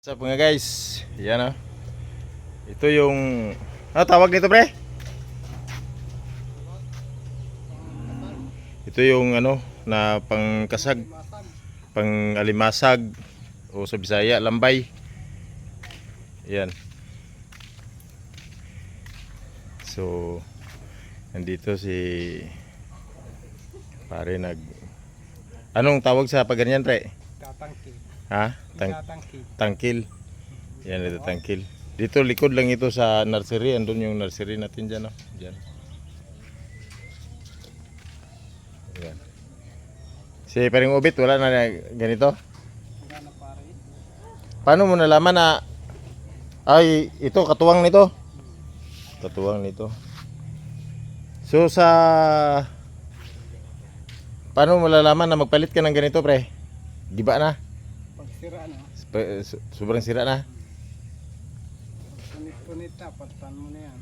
What's up mga guys? Yan ah. Ito yung... Ano tawag nito pre? Ito yung ano na pangkasag, pang alimasag o sa Bisaya, lambay. Yan. So, nandito si pare nag Anong tawag sa pagganyan pre? Tatangki. Ha? Tang Tatangki. tangkil. Yan ito tangkil. Dito likod lang ito sa nursery. Andun yung nursery natin dyan. Oh. Dyan. Yan. Si Paring Ubit, wala na ganito? Paano mo nalaman na ay ito katuwang nito? Katuwang nito. So sa Paano mo malalaman na magpalit ka ng ganito, pre? Di ba na? Sira na, Sobrang sira na. punit-punit na, palitan mo na yan.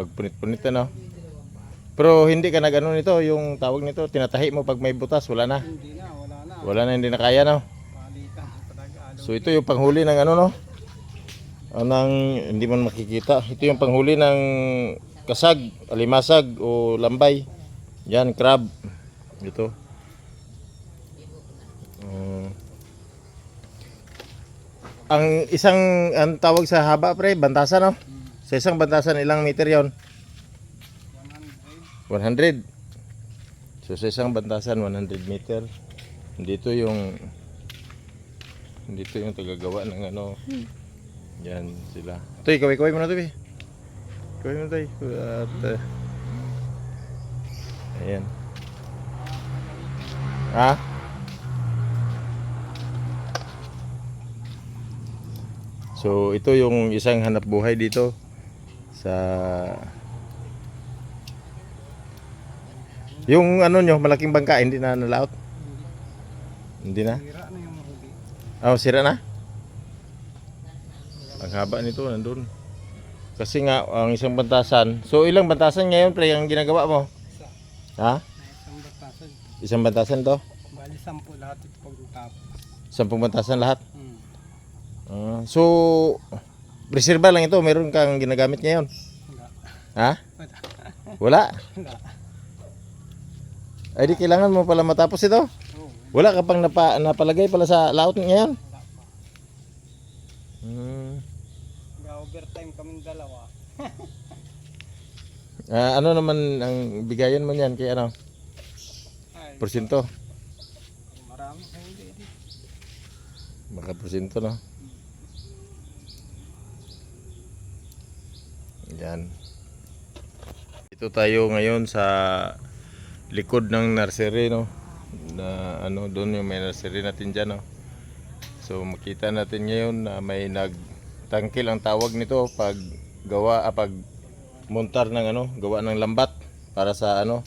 Pag punit-punit ano. Pero hindi ka nag-ano nito, yung tawag nito, tinatahi mo pag may butas, wala na. Hindi na, wala na. Wala na, hindi na kaya no. Palitan. So ito yung panghuli ng ano no. Anang hindi man makikita. Ito yung panghuli ng kasag, alimasag o lambay. Yan, crab. Ito. Mm. Ang isang ang tawag sa haba pre, bantasan no. Sa isang bantasan ilang meter 'yon? 100. 100. So sa isang bantasan 100 meter. Dito yung dito yung tagagawa ng ano. Yan sila. Ito, ikaw, ikaw mo na ito, eh. Ikaw mo ito, At, uh, ayan. Ha? So, ito yung isang hanap buhay dito sa yung ano nyo, malaking bangka, hindi na nalaot? Hindi na? Sira na yung huli. Oh, sira na? Ang haba nito, nandun. Kasi nga, ang isang bantasan. So, ilang bantasan ngayon, pre, ang ginagawa mo? Isa. Ha? Isang batasan. Isang bantasan to? Bali, sampu lahat ito pagkatapos. Sampung bantasan lahat? Ah, so, reserva lang ito. Meron kang ginagamit ngayon? Wala. Ha? Wala. Wala? Ay, di kailangan mo pala matapos ito. Wala ka pang napa, napalagay pala sa laot ngayon? Wala pa. Hmm. Ga-overtime kaming dalawa. Ah, ano naman ang bigayan mo niyan kay ano? Ay, Porsyento? marami di. Baka porsyento, no? Yan. Ito tayo ngayon sa likod ng nursery, no? Na ano, doon yung may nursery natin dyan, no? So, makita natin ngayon na may nagtangkil ang tawag nito pag gawa, ah, pag montar ng ano, gawa ng lambat para sa ano.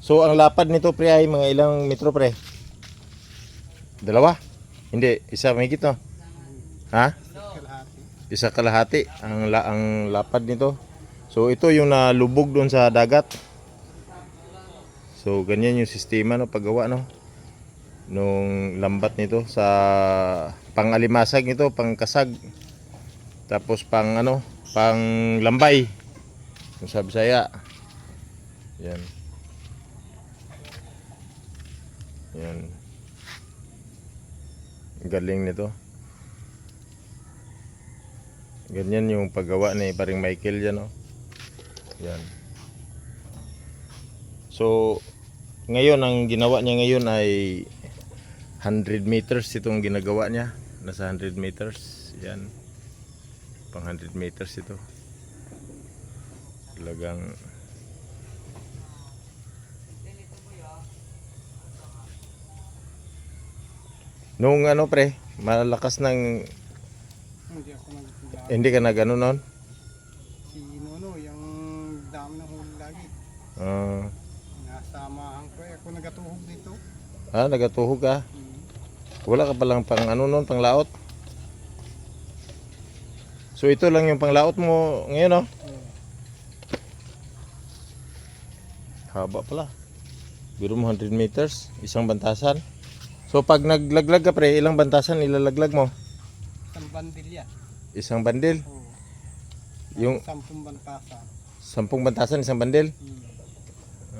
So, ang lapad nito, pre, ay mga ilang metro, pre? Dalawa? Hindi, isa may no? Ha? Isa kalahati ang la ang lapad nito. So ito yung nalubog doon sa dagat. So ganyan yung sistema no paggawa no nung lambat nito sa pangalimasag nito, pangkasag. Tapos pang ano, pang lambay. Yung sa Bisaya. Yan. Yan. Galing nito. Ganyan yung paggawa ni paring Michael yan, no? Yan. So, ngayon, ang ginawa niya ngayon ay 100 meters itong ginagawa niya. Nasa 100 meters. Yan. Pang 100 meters ito. Talagang Nung ano pre, malakas ng Hindi ako nagtula. Hindi ka nagano noon. Si Nono, yung dami ng huli lagi. Ah, Nasamahan ko eh. Ako nagatuhog dito. ah, nagatuhog ka. Hmm. Wala ka palang pang ano noon, pang laot. So ito lang yung pang laot mo ngayon, no? Oo. Haba pala. Biro mo 100 meters, isang bantasan. So pag naglaglag ka pre, ilang bantasan ilalaglag mo? Isang bandil yan. Isang bandil. Oo. Yung Sampung bantasa. sampung bantasan, isang bandil. Hmm.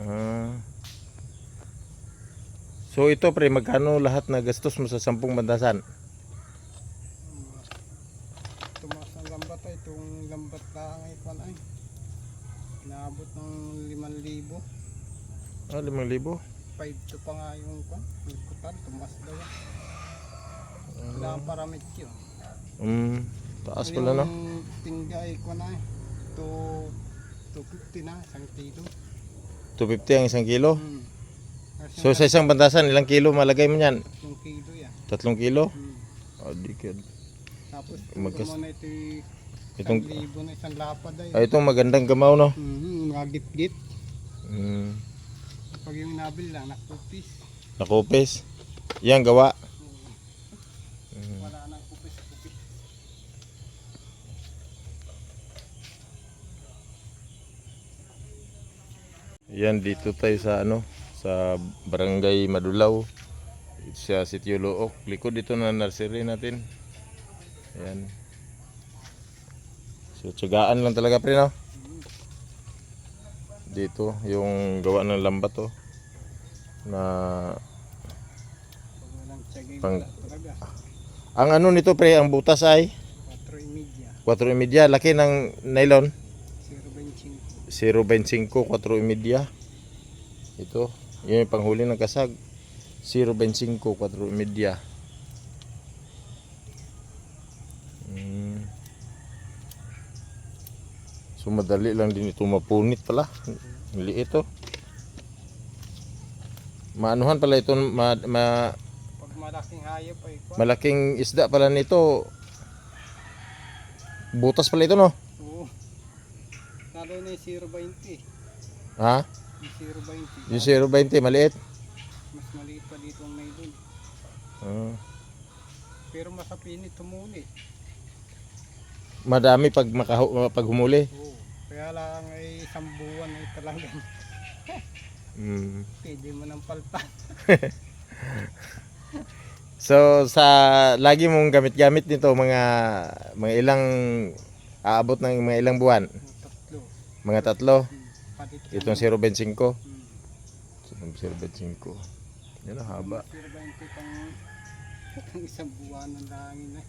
Ah. So ito pre, magkano lahat na gastos mo sa sampung bantasan? Tumaas ang lambat ay itong lambat lang ay kwan ay. Inaabot ng 5,000. Ah, limang libo. 5 to pa nga yung kwan. Yung kutan, tumas daw yan. Kailangan paramit yun. Mm, taas pala no? Yung tingga ay kwan ay. To 250 na, isang kilo. 250 ang isang kilo. Hmm. So sa isang bantasan, ilang kilo malagay mo yan? yung kilo yan. Tatlong kilo? Hmm. Oh, di kid. Tapos Magkas- mo na ito Itong, libo na isang lapad ay. ah, itong magandang gamaw no? Mhm, mga git-git. Mm, Pag yung nabil lang, nakupis. nakupis. Yan, gawa. Wala nang kupis-kupis. Yan, dito tayo sa ano, sa Barangay Madulaw. Sa Sitio Look. Likod dito na nursery natin. Ayan. So, tsagaan lang talaga pre, no? Dito, yung gawa ng lambat, to. Na, walang tsagay, Pang- ang ano nito pre, ang butas ay 4 media, 4 media. Laki ng nylon. 0.5. 0.25, 4 media. Ito, yun yung panghuli ng kasag. 0.25, 4 media. Mm. So madali lang din ito mapunit pala. Liit ito. Maanuhan pala ito, ma, ma- Pag malaking hayop ay malaking isda pala nito. Butas pala ito no? Lalo na yung 0.20. Ha? Yung 0.20. Yung 0.20, maliit. Mas maliit pa dito ang nylon. Ah. Pero masapinit tumuli. madami pag makahu- pag humuli. Oo. Kaya lang ay isang buwan ay talagang Mm. pwede mo ng palpan. So sa lagi mong gamit-gamit nito mga mga ilang aabot ng mga ilang buwan. Mga tatlo. Itong 0.25. Hmm. 0.25. Yan ang haba. 0.20 pang pang isang buwan ng langin na.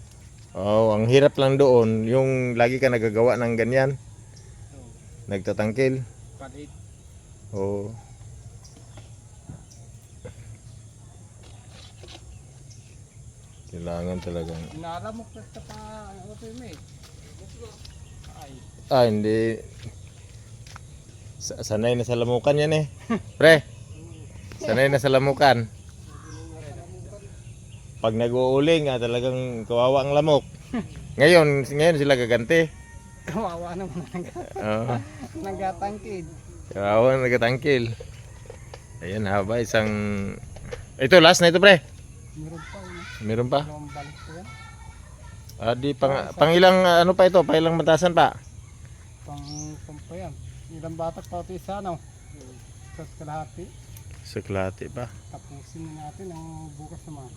Oh, ang hirap lang doon yung lagi ka nagagawa ng ganyan, nagtatangkil. palit. Oh. Kailangan talagang Inalamok na sa pa, ano to yun eh. Ay, Ah, hindi. Sa- Sanay na sa lamukan yan eh. Pre, sanay na sa lamukan. Pag nag-uuling, ah, talagang kawawa ang lamok. Ngayon, ngayon sila gaganti. kawawa naman ang Oo, nagatangkid. kawawa ang nagatangkil. Ayan, haba isang... Ito, last na ito, pre. Meron pa yun. Meron pa. Ah, di, pang, pang ilang, ah, ano pa ito? Pa ilang matasan pa? Pang pampa yan. Ilang batak pa ito isa, no? Sa kalahati. Sa klate pa. Tapusin na natin ang bukas naman.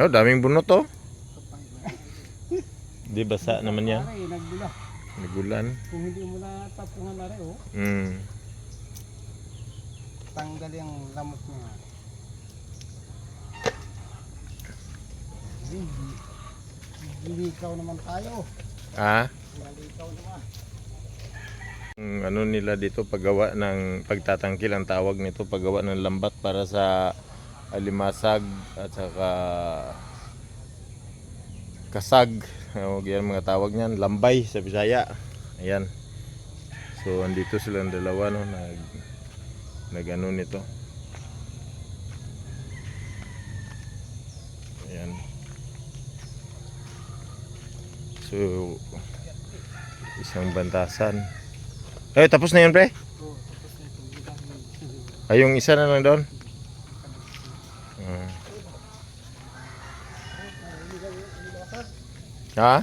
Oh, daming bunot to. Kapag Di basa naman yan. Pare, nagbula. Nagulan. Kung hindi mo na tapungan na rin, oh. Mm. Tanggal yung lamok niya. Hindi. Lilikaw naman tayo. Naman. Ang ano nila dito paggawa ng pagtatangkil ang tawag nito paggawa ng lambat para sa alimasag at saka kasag. O yan mga tawag niyan? Lambay sa Bisaya. Ayan. So andito silang dalawa no? Nag nag ano nito ayan so isang bantasan eh, tapos na yun, pre? Ay, yung isa na lang doon? Ah. Ha?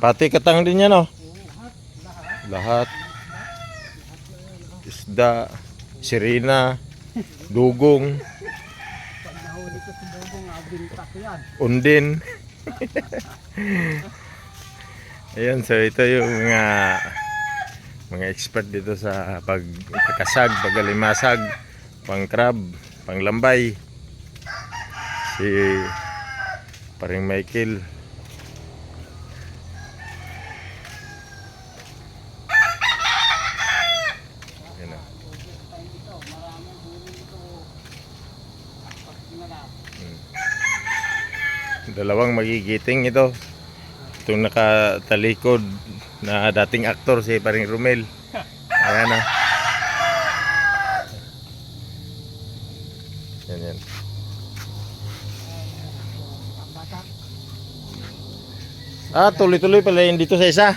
Pati katang. Din yan, oh. Lahat. Isda, sirina, dugong. Undin. Ayan, so ito yung mga mga expert dito sa pagkakasag, pagalimasag, pang crab, pang lambay. Si paring Michael. Yan o. Dalawang magigiting ito. Itong nakatalikod na dating aktor si Paring Romel. Ayan na. Yan yan. Ah, tuloy-tuloy pala yun dito sa isa.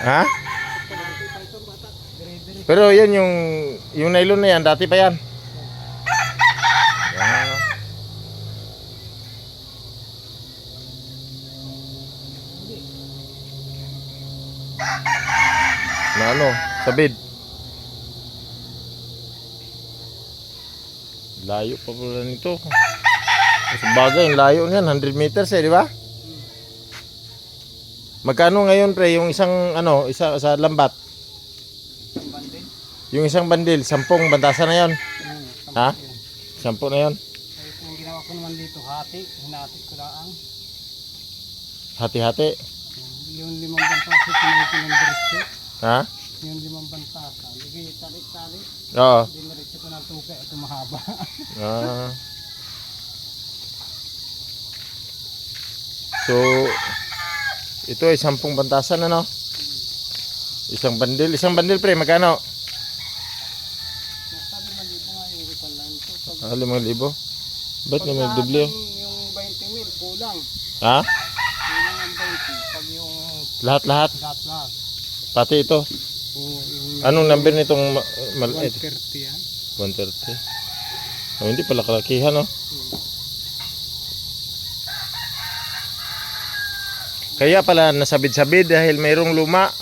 Ha? Pero yun yung yung nylon na yan, dati pa yan. Ah. Na ano, sabid. Layo pa pala nito. Mas bagay, yung layo niyan, 100 meters eh, di ba? Magkano ngayon pre yung isang ano, isa sa lambat? Ang bandin. Yung isang bandil, sampung bantasa na yon. Hmm, Ha? Sampu na yon. Ay, kung ginawa ko naman dito, hati. Hinati ko lang. Hati-hati. Yung limang bantasa, pinuwi ko ng diretso. Ha? Yung limang bantasa. Lagi, tali-tali. Oo. Diniretso ko ng tukay at mahaba. Ah. So, ito ay sampung bantasan ano? Isang bandil. Isang bandil pre, magkano? Sabi man dito nga yung ipan lang ito. Pag, Ah, limang libo. Ba't pag may lahat magdubli? ng- Yung 20 mil, kulang. Ha? Kulang ang 20. Pag yung Lahat-lahat. lahat-lahat. Pati ito. O yung Anong number nitong ma- mal- ito? 130 yan. 130. Oh, hindi pala kalakihan, no? Kaya pala nasabid-sabid dahil mayroong luma.